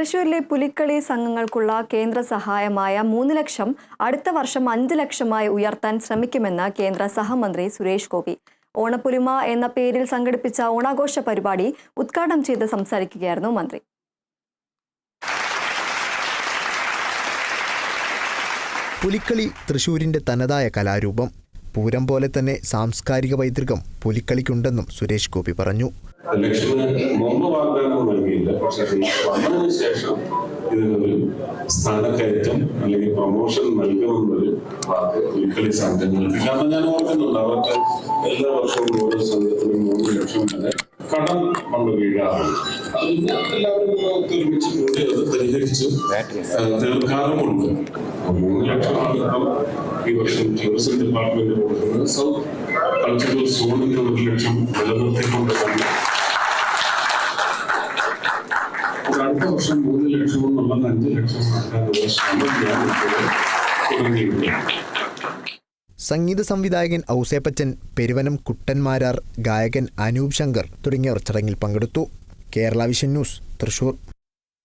തൃശൂരിലെ പുലിക്കളി സംഘങ്ങൾക്കുള്ള കേന്ദ്ര സഹായമായ മൂന്ന് ലക്ഷം അടുത്ത വർഷം അഞ്ച് ലക്ഷമായി ഉയർത്താൻ ശ്രമിക്കുമെന്ന് കേന്ദ്ര സഹമന്ത്രി സുരേഷ് ഗോപി. ഓണപ്പുലിമ എന്ന പേരിൽ സംഘടിപ്പിച്ച ഓണാഘോഷ പരിപാടി ഉദ്ഘാടനം ചെയ്ത് സംസാരിക്കുകയായിരുന്നു മന്ത്രി. പുലിക്കളി തൃശൂരിന്റെ തനതായ കലാരൂപം. പൂരം പോലെ തന്നെ സാംസ്കാരിക പൈതൃകം പുലിക്കളിക്കുണ്ടെന്നും സുരേഷ് ഗോപി പറഞ്ഞു. ലക്ഷ്മി മുമ്പ് വാഗ്ദാനം നൽകിയില്ല പക്ഷെ വന്നതിന് ശേഷം ഇതിനൊരു സ്ഥാനക്കയറ്റം അല്ലെങ്കിൽ പ്രൊമോഷൻ നൽകുമെന്നൊരു വാക്ക് പുലിക്കളി സംഘങ്ങൾക്ക് കാരണം ഞാൻ ഓർക്കുന്നുണ്ട് അവർക്ക് എല്ലാ വർഷവും ഓരോ സംഘത്തിനും മൂന്ന് ലക്ഷം വരെ കടം കൊണ്ട് വീഴാറുണ്ട്. അത് എല്ലാവരും ഒരുമിച്ച് കൂടി അത് പരിഹരിച്ച്. തീർക്കാറുമുണ്ട്. മൂന്ന് ഇപ്പം ഈ വർഷം ടൂറിസം ഡിപ്പാർട്ട്മെന്റ് കൊടുക്കുന്നത്. സൗത്ത് കൾച്ചറൽ സോണിന്റെ ഒരു ലക്ഷം നിലനിർത്തിക്കൊണ്ട് തന്നെ ഒരു അടുത്ത വർഷം മൂന്ന് ലക്ഷം എന്നുള്ളത് അഞ്ച് ലക്ഷം ആക്കാനുള്ള സംഗീത സംവിധായകൻ ഔസേപ്പച്ചൻ പെരുവനം കുട്ടന്മാരാർ ഗായകൻ അനൂപ് ശങ്കർ തുടങ്ങിയവർ ചടങ്ങിൽ പങ്കെടുത്തു. Kerala vision news Thrissur.